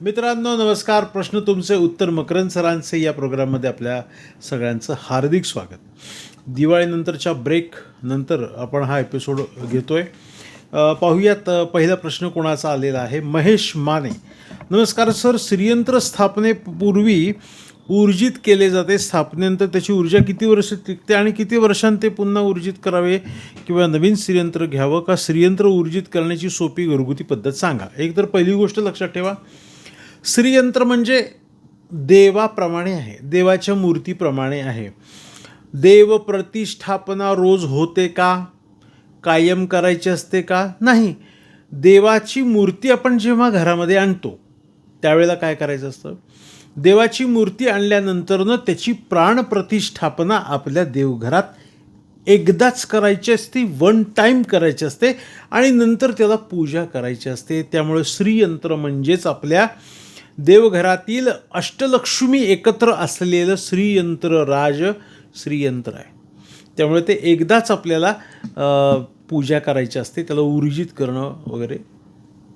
मित्रांनो नमस्कार. प्रश्न तुमचे उत्तर मकरंद सरांचे. या प्रोग्राममध्ये आपल्या सगळ्यांचं हार्दिक स्वागत. दिवाळीनंतरच्या ब्रेक नंतर आपण हा एपिसोड घेतोय. आहे पाहूयात पहिला प्रश्न कोणाचा आलेला आहे? महेश माने. नमस्कार सर. श्रीयंत्र स्थापनेपूर्वी ऊर्जित केले जाते. स्थापनेनंतर त्याची ऊर्जा किती वर्ष टिकते आणि किती वर्षांत ते पुन्हा ऊर्जित करावे? किंवा नवीन श्रीयंत्र घ्यावं? का श्रीयंत्र ऊर्जित करण्याची सोपी घरगुती पद्धत सांगा? एक तर पहिली गोष्ट लक्षात ठेवा. श्रीयंत्र म्हणजे देवाप्रमाणे आहे देवाच्या मूर्तीप्रमाणे आहे. देव प्रतिष्ठापना रोज होते का? कायम करायची असते का? नाही. देवाची मूर्ती आपण जेव्हा घरामध्ये आणतो त्यावेळेला काय करायचं असतं? देवाची मूर्ती आणल्यानंतरनं त्याची प्राणप्रतिष्ठापना आपल्या देवघरात एकदाच करायची असते वन टाईम करायची असते आणि नंतर त्याला पूजा करायची असते. त्यामुळे श्रीयंत्र म्हणजेच आपल्या देवघरातील अष्टलक्ष्मी एकत्र असलेलं श्रीयंत्र राज श्रीयंत्र आहे. त्यामुळे ते एकदाच आपल्याला पूजा करायची असते. त्याला ऊर्जित करणं वगैरे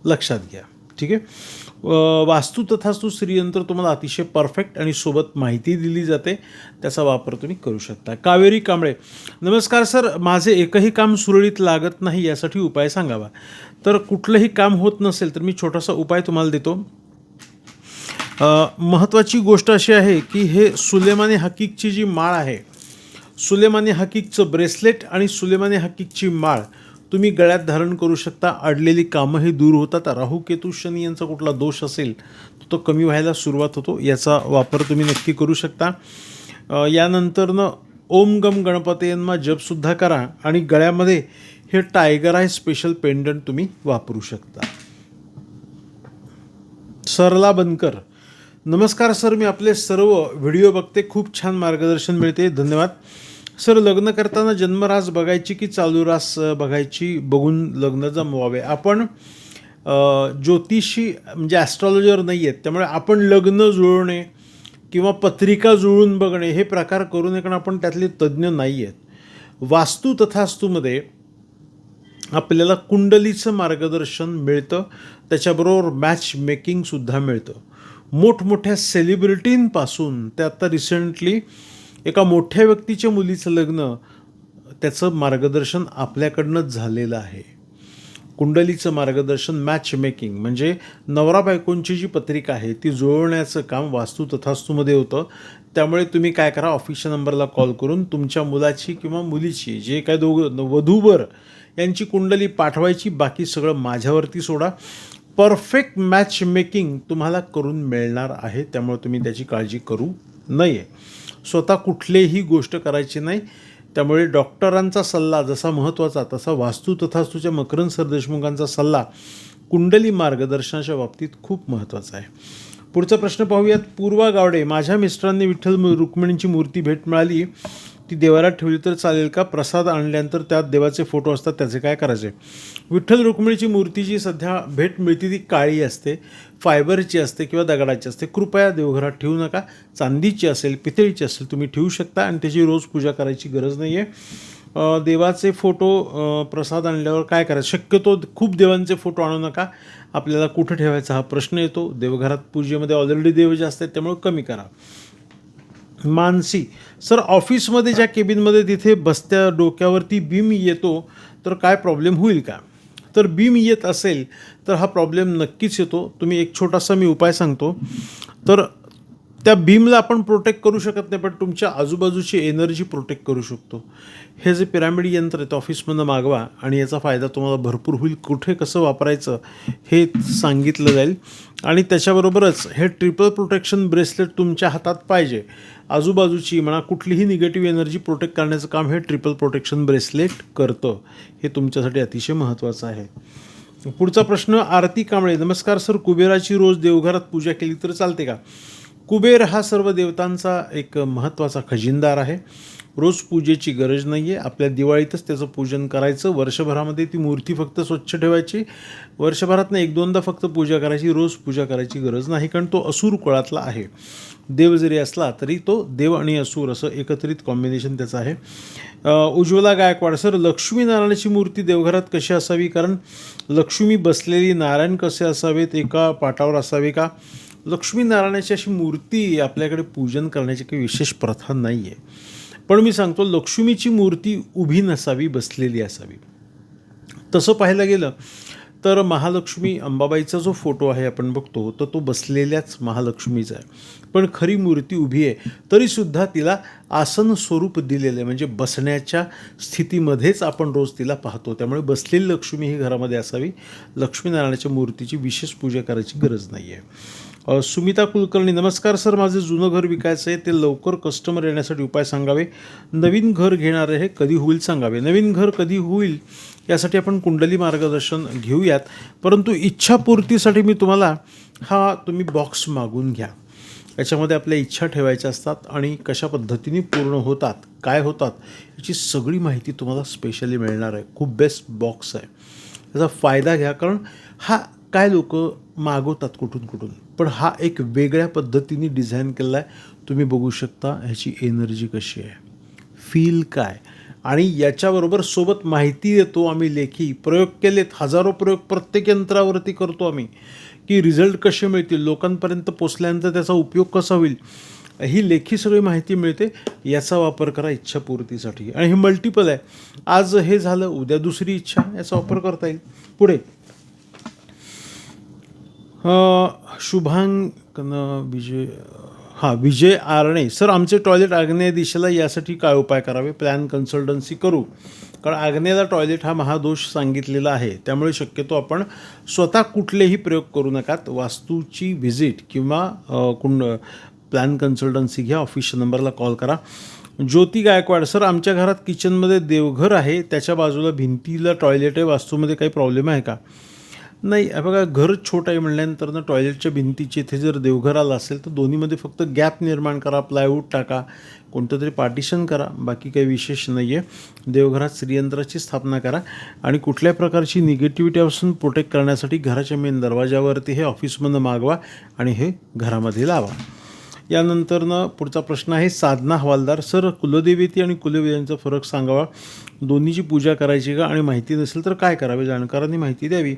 लक्षात घ्या. ठीक आहे? वास्तू तथास्तू श्रीयंत्र तुम्हाला अतिशय परफेक्ट आणि सोबत माहिती दिली जाते. त्याचा वापर तुम्ही करू शकता. कावेरी कांबळे नमस्कार सर. माझे एकही काम सुरळीत लागत नाही यासाठी उपाय सांगावा. तर कुठलंही काम होत नसेल तर मी छोटासा उपाय तुम्हाला देतो. महत्त्वाची गोष्ट अशी आहे की हे सुलेमानी हकीकची जी माळ आहे सुलेमानी हकीकचं ब्रेसलेट आणि सुलेमानी हकीकची माळ तुम्ही गळ्यात धारण करू शकता. अडलेली कामंही दूर होतात. राहू केतू शनी यांचा कुठला दोष असेल तर तो कमी व्हायला सुरुवात होतो. याचा वापर तुम्ही नक्की करू शकता. यानंतरनं ओम गम गणपतींना जपसुद्धा करा आणि गळ्यामध्ये हे टायगर आहे स्पेशल पेंडंट तुम्ही वापरू शकता. सरला बनकर नमस्कार सर मी आपले सर्व व्हिडिओ बघते. खूप छान मार्गदर्शन मिळते. धन्यवाद. सर लग्न करताना जन्मरास बघायची की चालू रास बघायची? बघून लग्न जमवावे. आपण ज्योतिषी म्हणजे ॲस्ट्रॉलॉजर नाही आहेत त्यामुळे आपण लग्न जुळवणे किंवा पत्रिका जुळून बघणे हे प्रकार करू नये कारण आपण त्यातले तज्ज्ञ नाही आहेत वास्तू तथास्तूमध्ये आपल्याला कुंडलीचं मार्गदर्शन मिळतं. त्याच्याबरोबर मॅच मेकिंगसुद्धा मिळतं. मोठमोठ्या सेलिब्रिटींपासून ते आता रिसेंटली एका मोठ्या व्यक्तीच्या मुलीचं लग्न त्याचं मार्गदर्शन आपल्याकडनंच झालेलं आहे. कुंडलीचं मार्गदर्शन मॅच मेकिंग म्हणजे नवरा बायकोंची जी पत्रिका आहे ती जुळवण्याचं काम वास्तू तथास्तूमध्ये होतं. त्यामुळे तुम्ही काय करा ऑफिसच्या नंबरला कॉल करून तुमच्या मुलाची किंवा मुलीची जे काय दोघं वधूवर यांची कुंडली पाठवायची बाकी सगळं माझ्यावरती सोडा. परफेक्ट मॅच मेकिंग तुम्हाला करून मिळणार आहे त्यामुळे तुम्ही त्याची काळजी करू नये. स्वतः कुठलीही गोष्ट करायची नाही त्यामुळे डॉक्टरांचा सल्ला जसा महत्त्वाचा तसा वास्तू तथास्तूच्या मकरंद सरदेशमुखांचा सल्ला कुंडली मार्गदर्शनाच्या बाबतीत खूप महत्त्वाचा आहे. पुढचा प्रश्न पाहूयात. पूर्वा गावडे माझ्या मिस्टरांनी विठ्ठल रुक्मिणींची मूर्ती भेट मिळाली. ती देवाला ठेवली तर चालेल का? प्रसाद आणल्यानंतर त्यात देवाचे फोटो असतात त्याचे काय करायचे? विठ्ठल रुक्मिणीची मूर्ती जी सध्या भेट मिळते ती काळी असते फायबरची असते किंवा दगडाची असते. कृपया देवघरात ठेवू नका. चांदीची असेल पितळीची असेल तुम्ही ठेवू शकता आणि त्याची रोज पूजा करायची गरज नाही आहे देवाचे फोटो प्रसाद आणल्यावर काय करायचं? शक्यतो खूप देवांचे फोटो आणू नका. आपल्याला कुठं ठेवायचा हा प्रश्न येतो. देवघरात पूजेमध्ये ऑलरेडी देव जास्त आहेत त्यामुळे कमी करा. मानसी सर ऑफिसमध्ये ज्या केबिनमध्ये तिथे बसत्या डोक्यावरती बीम येतो तर काय प्रॉब्लेम होईल का? तर बीम येत असेल तर हा प्रॉब्लेम नक्कीच येतो. तुम्ही एक छोटासा मी उपाय सांगतो. तर त्या बीमला आपण प्रोटेक्ट करू शकत नाही पण तुमच्या आजूबाजूची एनर्जी प्रोटेक्ट करू शकतो. हे जे पिरामिड यंत्र आहे ते ऑफिसमधनं मागवा आणि याचा फायदा तुम्हाला भरपूर होईल. कुठे कसं वापरायचं हे सांगितलं जाईल. आणि त्याच्याबरोबरच हे ट्रिपल प्रोटेक्शन ब्रेसलेट तुमच्या हातात पाहिजे. आजूबाजूची म्हणा कुठलीही निगेटिव्ह एनर्जी प्रोटेक्ट करण्याचं काम हे ट्रिपल प्रोटेक्शन ब्रेसलेट करतं. हे तुमच्यासाठी अतिशय महत्त्वाचं आहे. पुढचा प्रश्न आरती कांबळे. नमस्कार सर. कुबेराची रोज देवघरात पूजा केली तर चालते का? कुबेर हा सर्व देवतांचा एक महत्त्वाचा खजिनदार आहे. रोज पूजेची गरज नाही आहे आपल्या दिवाळीतच त्याचं पूजन करायचं. वर्षभरामध्ये ती मूर्ती फक्त स्वच्छ ठेवायची. वर्षभरातनं एक दोनदा फक्त पूजा करायची. रोज पूजा करायची गरज नाही कारण तो असुर कुळातला आहे. देव जरी असला तरी तो देव आणि असुर असं एकत्रित कॉम्बिनेशन त्याचं आहे. उज्ज्वला गायकवाड. सर लक्ष्मीनारायणाची मूर्ती देवघरात कशी असावी? कारण लक्ष्मी बसलेली नारायण कसे असावेत? एका पाटावर असावे का? लक्ष्मीनारायणाची अशी मूर्ती आपल्याकडे पूजन करण्याची काही विशेष प्रथा नाही आहे पण मी सांगतो लक्ष्मीची मूर्ती उभी नसावी बसलेली असावी. तसं पाहायला गेलं तर महालक्ष्मी अंबाबाईचा जो फोटो आहे आपण बघतो तर तो बसलेल्याच महालक्ष्मीचा आहे. पण खरी मूर्ती उभी आहे तरीसुद्धा तिला आसन स्वरूप दिलेलं आहे. म्हणजे बसण्याच्या स्थितीमध्येच आपण रोज तिला पाहतो. त्यामुळे बसलेली लक्ष्मी ही घरामध्ये असावी. लक्ष्मीनारायणाच्या मूर्तीची विशेष पूजा करायची गरज नाही आहे सुमिता कुलकर्णी नमस्कार सर. माझं जुनं घर विकायचं आहे. ते लवकर कस्टमर येण्यासाठी उपाय सांगावे. नवीन घर घेणारे हे कधी होईल सांगावे. नवीन घर कधी होईल यासाठी आपण कुंडली मार्गदर्शन घेऊयात. परंतु इच्छापूर्तीसाठी मी तुम्हाला हा तुम्ही बॉक्स मागून घ्या. याच्यामध्ये आपल्या इच्छा ठेवायच्या असतात आणि कशा पद्धतीने पूर्ण होतात काय होतात याची सगळी माहिती तुम्हाला स्पेशली मिळणार आहे. खूप बेस्ट बॉक्स आहे. त्याचा फायदा घ्या कारण हा काय लोक मागवतात कुठून कुठून? पण हा एक वेगळ्या पद्धतीने डिझाईन केलेला आहे तुम्ही बघू शकता ह्याची एनर्जी कशी आहे. फील काय? आणि याच्याबरोबर सोबत माहिती देतो आम्ही लेखी. प्रयोग केलेत हजारो प्रयोग प्रत्येक यंत्रावरती करतो आम्ही. की रिझल्ट कसे मिळतील लोकांपर्यंत पोचल्यानंतर त्याचा उपयोग कसा होईल ही लेखी सगळी माहिती मिळते. याचा वापर करा इच्छापूर्तीसाठी. आणि हे मल्टिपल आहे. आज हे झालं उद्या दुसरी इच्छा याचा वापर करता येईल. पुढे. शुभांग शुभांक न विजय हां विजय आरणे. सर आमचे टॉयलेट आग्नेय दिशेला यासाठी काय उपाय करावे? प्लॅन कन्सल्टन्सी करू. कारण आग्नेयला टॉयलेट हा महादोष सांगितलेला आहे. त्यामुळे शक्यतो आपण स्वतः कुठलेही प्रयोग करू नकात. वास्तूची व्हिजिट किंवा कुंड प्लॅन कन्सल्टन्सी घ्या. ऑफिसच्या नंबरला कॉल करा. ज्योती गायकवाड सर आमच्या घरात किचनमध्ये देवघर आहे. त्याच्या बाजूला भिंतीला टॉयलेट आहे. वास्तूमध्ये काही प्रॉब्लेम आहे का? नाही बघा घर छोटं आहे म्हणल्यानंतर ना टॉयलेटच्या भिंतीची इथे जर देवघर आलं असेल तर दोन्हीमध्ये फक्त गॅप निर्माण करा प्लायवूड टाका कोणतं तरी पार्टिशन करा बाकी काही विशेष नाही आहे देवघरात श्रीयंत्राची स्थापना करा आणि कुठल्या प्रकारची निगेटिव्हिटीपासून प्रोटेक्ट करण्यासाठी घराच्या मेन दरवाजावरती हे ऑफिसमधनं मागवा आणि हे घरामध्ये लावा. यानंतरनं पुढचा प्रश्न आहे साधना हवालदार. सर कुलदेवती आणि कुलदेवीचा फरक सांगावा. दोन्हीची पूजा करायची का आणि माहिती नसेल तर काय करावे? जाणकारांनी माहिती द्यावी.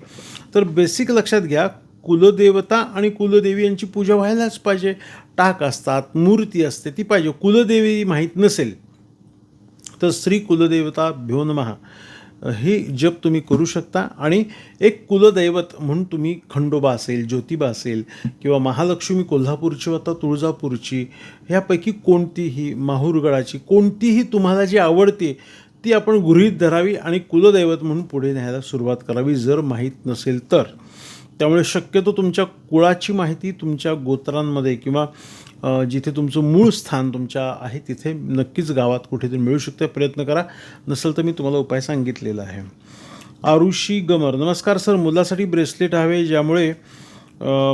तर बेसिक लक्षात घ्या कुलदेवता आणि कुलदेवी यांची पूजा व्हायलाच पाहिजे. टाक असतात मूर्ती असते ती पाहिजे. कुलदेवी माहीत नसेल तर श्री कुलदेवता भ्यो महा हे जप तुम्ही करू शकता. आणि एक कुलदैवत म्हणून तुम्ही खंडोबा असेल ज्योतिबा असेल किंवा महालक्ष्मी कोल्हापूरची आता तुळजापूरची ह्यापैकी कोणतीही माहूरगडाची कोणतीही तुम्हाला जी आवडते ती आपण गृहीत धरावी आणि कुलदैवत म्हणून पुढे न्यायला सुरुवात करावी जर माहीत नसेल तर. त्यामुळे शक्यतो तुमच्या कुळाची माहिती तुमच्या गोत्रांमध्ये किंवा जिथे तुमचं मूळ स्थान तुमच्या आहे तिथे नक्कीच गावात कुठेतरी मिळू शकते. प्रयत्न करा. नसेल तर मी तुम्हाला उपाय सांगितलेला आहे. आरुषी गमर. नमस्कार सर. मुलासाठी ब्रेसलेट हवे ज्यामुळे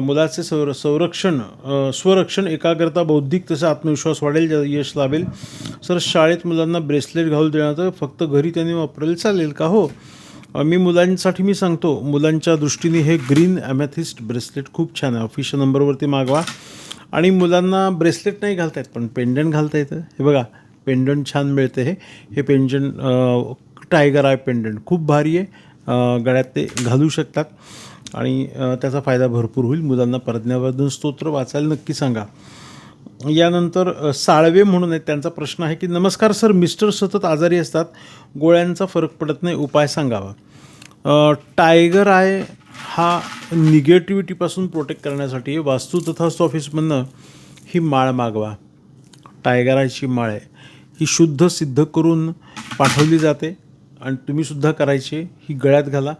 मुलाचे संर संरक्षण स्वरक्षण एकाग्रता बौद्धिक तसा आत्मविश्वास वाढेल ज्या- यश लाभेल. सर शाळेत मुलांना ब्रेसलेट घालून देण्याचं फक्त घरी त्यांनी वापरेल चालेल का? हो. मी मुलांसाठी मी सांगतो. मुलांच्या दृष्टीने हे ग्रीन ॲमॅथिस्ट ब्रेसलेट खूप छान आहे. ऑफिशियल नंबरवरती मागवा. आणि मुलांना ब्रेसलेट नाही घालता येत पण पेंडंट घालता येतं. हे बघा पेंडंट छान मिळते हे. हे पेंडंट टायगर आय पेंडंट. खूप भारी आहे. गळ्यात ते घालू शकतात. आणि त्याचा फायदा भरपूर होईल. मुलांना प्रज्ञावर्धन स्तोत्र वाचायला नक्की सांगा. यानंतर साळवे म्हणून आहेत. त्यांचा प्रश्न आहे की नमस्कार सर मिस्टर सतत आजारी असतात. गोळ्यांचा फरक पडत नाही. उपाय सांगावा. टायगर आय हा निगेटिव्हिटीपासून प्रोटेक्ट करण्यासाठी वास्तू तथास्तू ऑफिसमधनं ही माळ मागवा. टायगराची माळ आहे. ही शुद्ध सिद्ध करून पाठवली जाते आणि तुम्हीसुद्धा करायची आहे. ही गळ्यात घाला.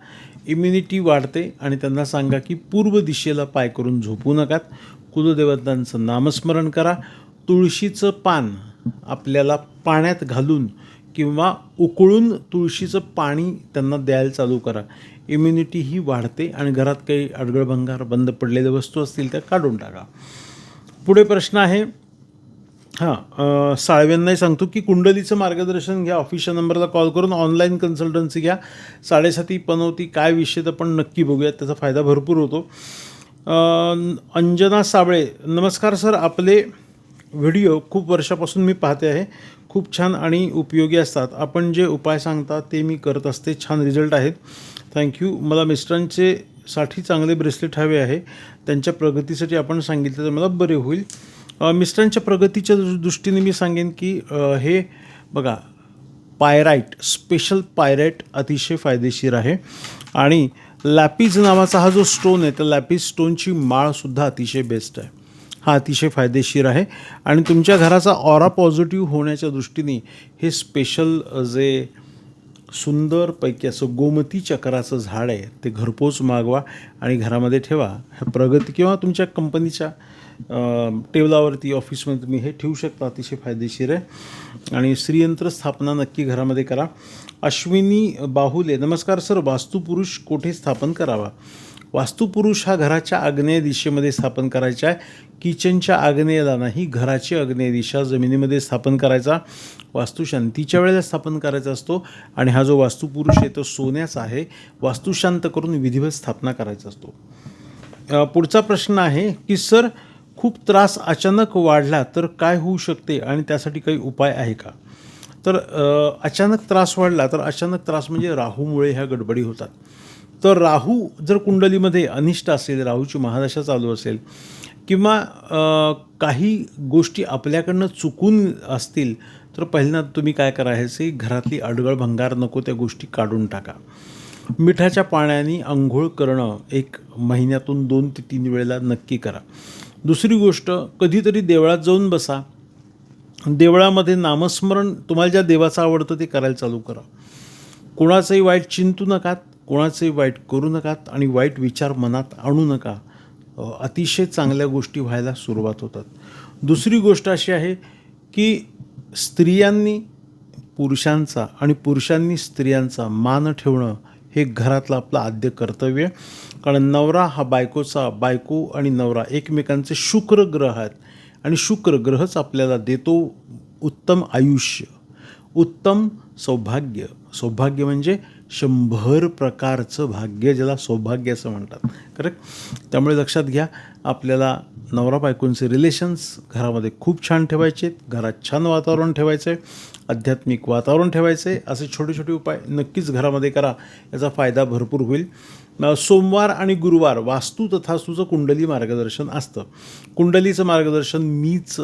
इम्युनिटी वाढते आणि त्यांना सांगा की पूर्व दिशेला पाय करून झोपू नकात. कुलदेवतांचं नामस्मरण करा. तुळशीचं पान आपल्याला पाण्यात घालून किंवा उकळून तुळशीचं पाणी त्यांना द्यायला चालू करा. इम्युनिटी ही वाढते आणि घरात काही अडगळभंगार बंद पडलेल्या वस्तू असतील त्या काढून टाका. पुढे प्रश्न आहे. हां साळव्यांनाही सांगतो की कुंडलीचं मार्गदर्शन घ्या. ऑफिशियल नंबरला कॉल करून ऑनलाईन कन्सल्टन्सी घ्या. साडेसाती पनवती काय विषय तर पण नक्की बघूयात. त्याचा फायदा भरपूर होतो. अंजना साबळे नमस्कार सर. आपले व्हिडिओ खूप वर्षापासून मी पाहते आहे. खूप छान आणि उपयोगी असतात. आपण जे उपाय सांगता ते मी करत असते. छान रिझल्ट आहेत. थँक्यू मला मिस्टरांचे साठी चांगले ब्रेसलेट हवे आहे. त्यांच्या प्रगतीसाठी आपण सांगितलं तर मला बरे होईल. मिस्टरांच्या प्रगतीच्या दृष्टीने मी सांगेन की हे बघा पायराईट स्पेशल पायराईट अतिशय फायदेशीर आहे. आणि लॅपिज नावाचा हा जो स्टोन आहे त्या लॅपिज स्टोनची माळसुद्धा अतिशय बेस्ट आहे. हा अतिशय फायदेशीर आहे. आणि तुमच्या घराचा ऑरा पॉझिटिव्ह होण्याच्या दृष्टीने हे स्पेशल जे सुंदरपैकी असं गोमती चक्राचं झाड आहे ते घरपोच मागवा आणि घरामध्ये ठेवा. ह्या प्रगती किंवा तुमच्या कंपनीच्या टेबलावरती ऑफिसमध्ये तुम्ही हे ठेवू शकता अतिशय फायदेशीर आहे. आणि श्रीयंत्र स्थापना नक्की घरामध्ये करा. अश्विनी बाहुले नमस्कार सर वास्तुपुरुष कोठे स्थापन करावा? वास्तुपुरुष हा घराच्या आग्नेय दिशेमध्ये स्थापन करायचा आहे. किचनच्या आग्नेयला नाही घराची आग्नेय दिशा जमिनीमध्ये स्थापन करायचा. वास्तुशांतीच्या वेळेला स्थापन करायचा असतो आणि हा जो वास्तुपुरुष आहे तो सोन्याचा आहे. वास्तुशांत करून विधिवत स्थापना करायचा असतो. पुढचा प्रश्न आहे की सर खूप त्रास अचानक वाढला तर काय होऊ शकते आणि त्यासाठी काही उपाय आहे का? तर अचानक त्रास वाढला तर अचानक त्रास म्हणजे राहूमुळे ह्या गडबडी होतात. तर राहू जर कुंडलीमध्ये अनिष्ट असेल राहूची महादशा चालू असेल किंवा काही गोष्टी आपल्याकडनं चुकून असतील तर पहिल्यांदा तुम्ही काय करायचे घरातली अडगळ भंगार नको त्या गोष्टी काढून टाका. मिठाच्या पाण्याने आंघोळ करणं एक महिन्यातून दोन ते तीन वेळेला नक्की करा. दुसरी गोष्ट कधीतरी देवळात जाऊन बसा. देवळामध्ये नामस्मरण तुम्हाला ज्या देवाचं आवडतं ते करायला चालू करा. कोणाचंही वाईट चिंतू नकात कोणाचंही वाईट करू नकात आणि वाईट विचार मनात आणू नका. अतिशय चांगल्या गोष्टी व्हायला सुरुवात होतात. दुसरी गोष्ट अशी आहे की स्त्रियांनी पुरुषांचा आणि पुरुषांनी स्त्रियांचा मान ठेवणं हे घरातलं आपलं आद्य कर्तव्य. कारण नवरा हा बायकोचा बायको आणि नवरा एकमेकांचे शुक्र ग्रह आहेत. आणि शुक्र ग्रहच आपल्याला देतो उत्तम आयुष्य उत्तम सौभाग्य. सौभाग्य म्हणजे शंभर प्रकारचं भाग्य ज्याला सौभाग्य असं म्हणतात. करेक्ट त्यामुळे लक्षात घ्या आपल्याला नवरा बायकोंचे रिलेशन्स घरामध्ये खूप छान ठेवायचे आहेत घरात छान वातावरण ठेवायचं आहे आध्यात्मिक वातावरण ठेवायचं आहे असे छोटे छोटे उपाय नक्कीच घरामध्ये करा याचा फायदा भरपूर होईल. सोमवार आणि गुरुवार वास्तू तथास्तूचं कुंडली मार्गदर्शन असतं. कुंडलीचं मार्गदर्शन मीच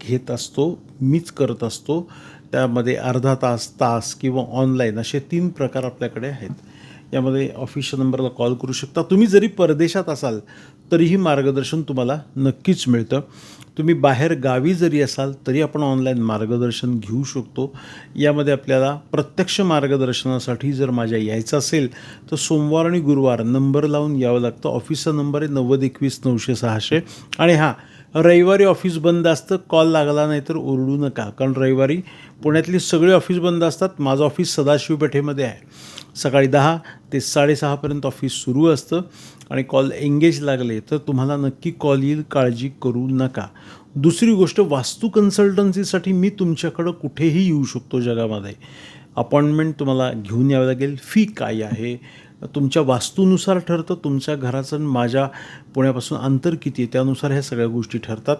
घेत असतो मीच करत असतो. त्यामध्ये अर्धा तास तास किंवा ऑनलाईन असे तीन प्रकार आपल्याकडे आहेत. यामध्ये ऑफिसच्या नंबरला कॉल करू शकता. तुम्ही जरी परदेशात असाल तरीही मार्गदर्शन तुम्हाला नक्कीच मिळतं. तुम्ही बाहेर गावी जरी असाल तरी आपण ऑनलाईन मार्गदर्शन घेऊ शकतो. यामध्ये आपल्याला प्रत्यक्ष मार्गदर्शनासाठी जर माझ्या यायचं असेल तर सोमवार आणि गुरुवार नंबर लावून यावं लागतं. ऑफिसचा नंबर आहे नव्वद एकवीस नऊशे सहाशे. आणि हां रविवारी ऑफिस बंद असतं कॉल लागला नाही तर ओरडू नका. कारण रविवारी पुण्यातली सगळी ऑफिस बंद असतात. माझं ऑफिस सदाशिव पेठेमध्ये आहे. सकाळी दहा ते साडेसहापर्यंत ऑफिस सुरू असतं आणि कॉल एंगेज लागले तर तुम्हाला नक्की कॉल येईल काळजी करू नका. दुसरी गोष्ट वास्तू कन्सल्टन्सीसाठी मी तुमच्याकडं कुठेही येऊ शकतो जगामध्ये. अपॉइंटमेंट तुम्हाला घेऊन यावं लागेल. फी काय आहे? तुमच्या वास्तूनुसार ठरतं तुमच्या घराचं माझ्या पुण्यापासून अंतर किती आहे त्यानुसार ह्या सगळ्या गोष्टी ठरतात.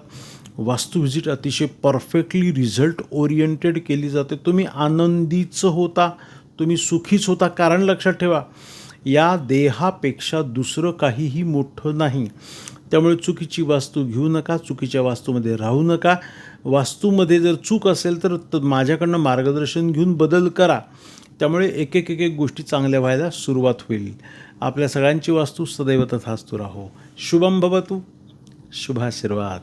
वास्तू व्हिजिट अतिशय परफेक्टली रिझल्ट ओरिएंटेड केली जाते. तुम्ही आनंदीच होता तुम्ही सुखीच होता कारण लक्षात ठेवा या देहापेक्षा दुसरं काहीही मोठं नाही. त्यामुळे चुकीची वास्तू घेऊ नका चुकीच्या वास्तूमध्ये राहू नका. वास्तूमध्ये जर चूक असेल तर त- माझ्याकडनं मार्गदर्शन घेऊन बदल करा. त्यामुळे एक एक एक एक गोष्टी चांगल्या व्हायला सुरुवात होईल. आपल्या सगळ्यांची वास्तू सदैव तथास्तू राहो. शुभम भवतू. शुभाशीर्वाद